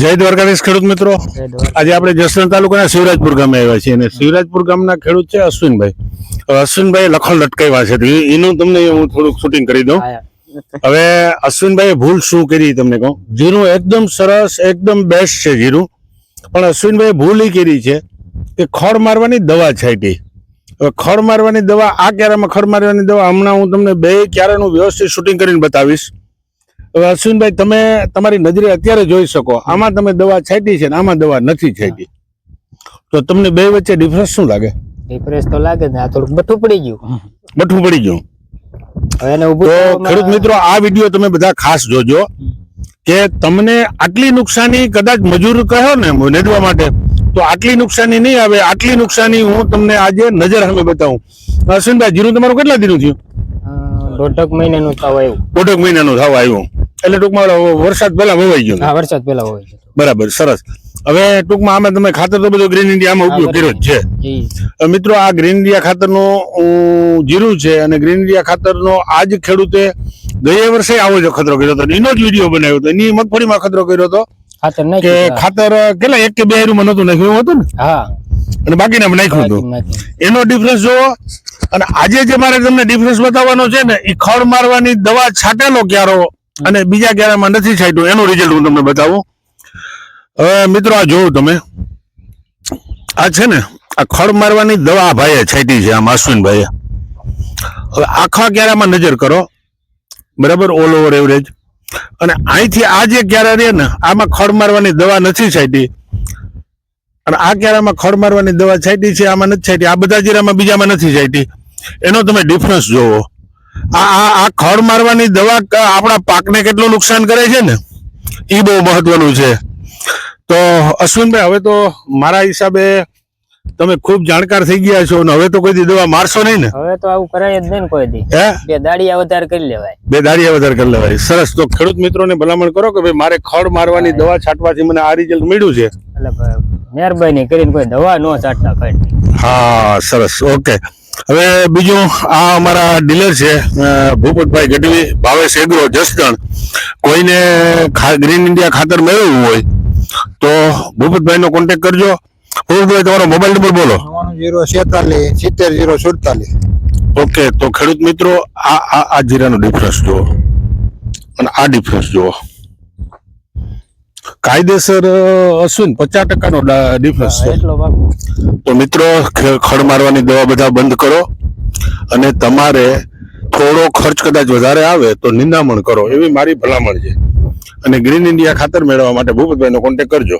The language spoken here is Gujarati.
જય દ્વારકાધીશ ખેડૂત મિત્રો. આજે આપણે જસદણ તાલુકાના શિવરાજપુર ગામે આવ્યા છીએ અને શિવરાજપુર ગામના ખેડૂત છે અશ્વિનભાઈ. હવે અશ્વિનભાઈ લખણ લટકાવ્યા છે. એનું તમને હું થોડુંક શૂટિંગ કરી દઉં. હવે અશ્વિનભાઈએ ભૂલ શું કરી તમને કહું? જીરું એકદમ સરસ એકદમ બેસ્ટ છે જીરું. પણ અશ્વિનભાઈએ ભૂલ એ કરી છે કે ખડ મારવાની દવા છાંટી. હવે ખડ મારવાની દવા આ ક્યારામાં ખડ મારવાની દવા હમણાં હું તમને બે ક્યારાનું વ્યવસ્થિત શૂટિંગ કરીને બતાવીશ. અશ્વિનભાઈ તમે તમારી નજરે અત્યારે જોઈ શકો આમાં તમે દવા છાંટી છે ને આમાં દવા નથી છાંટી. તો તમને બે વચ્ચે ડિફરન્સ શું લાગે? ડિફરન્સ તો લાગે ને આ થોડુંક બઠું પડી ગયું. બઠું પડી ગયું. તો ખેડૂત મિત્રો આ વીડિયો તમે બધા ખાસ જોજો કે તમને આટલી નુકસાની કદાચ મજૂર કહો ને નેડવા માટે તો આટલી નુકસાની નહીં આવે આટલી નુકસાની હું તમને આજે નજર સામે બતાવું. અશ્વિનભાઈ જીરું તમારું કેટલા દિનું થયું? દોઢક મહિનાનું થાવ આવ્યું. દોઢક મહિનાનું થાવ આવ્યું. એટલે ટૂંકમાં વરસાદ પહેલા વવાઈ ગયો. હા વરસાદ પહેલા વવાઈ ગયો બરાબર સરસ. હવે ટૂંકમાં આમાં તમે ખાતર તો બધો ગ્રીન ઇન્ડિયામાં ઉપયોગ કર્યો જ છે. મિત્રો આ ગ્રીન ઇન્ડિયા ખાતરનો જીરું છે અને ગ્રીન ઇન્ડિયા ખાતરનો આ જ ખેડૂતે ગયા વર્ષે આવો જ ખતરો કર્યો હતો. એનો જ વીડિયો બનાવ્યો હતો. એની મગફળીમાં ખતરો કર્યો હતો ખાતર કે ખાતર કેટલા એક કે બે હેરું નતું નાખ્યું એવું હતું ને? હા. અને બાકીના નાખ્યું હતું. એનો ડિફરન્સ જોવો અને આજે જે મારે તમને ડિફરન્સ બતાવવાનો છે ને એ ખડ મારવાની દવા છાંટેલો ક્યારો અને બીજા ગેરામાં નથી છાંટ્યું, એનું રિઝલ્ટ હું તમને બતાવું. હવે મિત્રો આ જોવું તમે. આ છે ને, આ ખડ મારવાની દવા ભાઈએ છાંટી છે આમ અશ્વિનભાઈએ હવે આખા ક્યારામાં નજર કરો. બરાબર ઓલ ઓવર એવરેજ અને અહીંથી આ જે ક્યારા રહે ને, આમાં ખડ મારવાની દવા નથી છાંટી. અને આ ક્યારામાં ખડ મારવાની દવા છાંટી છે, આમાં નથી છાંટી. આ બધા જીરામાં બીજામાં નથી છાંટી. એનો તમે ડિફરન્સ જોવો. આ આ ખડ મારવાની દવા આપણા પાકને કેટલું નુકસાન કરે છે ને? એ બહુ મહત્વનું છે. તો અશ્વિનભાઈ હવે તો મારા હિસાબે તમે ખૂબ જાણકાર થઈ ગયા છો અને હવે તો કોઈ દવા મારશો નહીં ને? હવે તો આવું કરાય જ નહીં કોઈ દી. હે? બે દાડી વધારે કરી લેવાય. બે દાડિયા વધારે કરી લેવાય. સરસ. તો ખેડૂત મિત્રોને ભલામણ કરો કે ભાઈ મારે ખડ મારવાની દવા છાંટવાથી મને આ રિઝલ્ટ મળ્યું છે? એટલે મહેરબાની કરીને કોઈ દવા ન છાંટતા હા સરસ. ઓકે. હવે બીજું આ અમારા ડીલર છે ભૂપતભાઈ ગઢવી ભાવેશ એગ્રો જસદણ. કોઈને ગ્રીન ઇન્ડિયા ખાતર મેળવવું હોય તો ભૂપતભાઈનો કોન્ટેક્ટ કરજો. ભૂપતભાઈ તમારો મોબાઈલ નંબર બોલો. જીરો છેતાલીસ સિત્તેર જીરો સુડતાલીસ ઓકે તો ખેડૂત મિત્રો આ આ આ જીરાનો ડિફરન્સ જુઓ. અને આ ડિફરન્સ જુઓ. કાયદેસર અશ્વિન પચાસ ટકાનો ડિફરન્સ છે. તો મિત્રો ખડ મારવાની દવા બધા બંધ કરો અને તમારે થોડો ખર્ચ કદાચ વધારે આવે તો નિંદામણ કરો. એવી મારી ભલામણ છે. અને ગ્રીન ઇન્ડિયા ખાતર મેળવવા માટે ભૂપતભાઈનો કોન્ટેક્ટ કરજો.